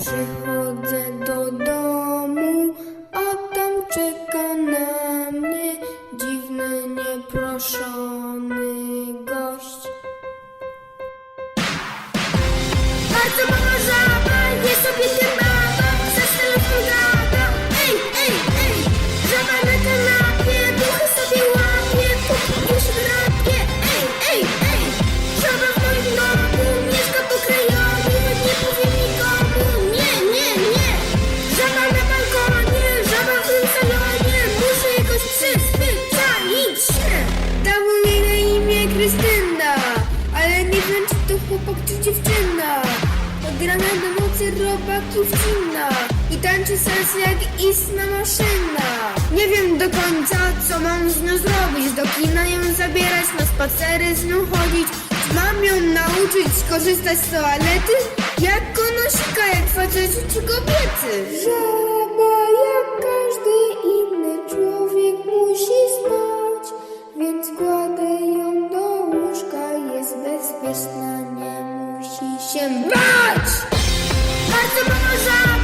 Przychodzę do domu, a tam czeka na mnie dziwny, nieproszony Rana do nocy robaki wcina i tańczy sens jak istna maszyna. Nie wiem do końca co mam z nią zrobić, do kina ją zabierać, na spacery z nią chodzić. Czy mam ją nauczyć korzystać z toalety? Jak konosika, jak faceci czy kobiety? Żaba jak każdy inny człowiek musi spać, więc kładę ją do łóżka, jest bezpieczna, się bać. Bardzo żaba,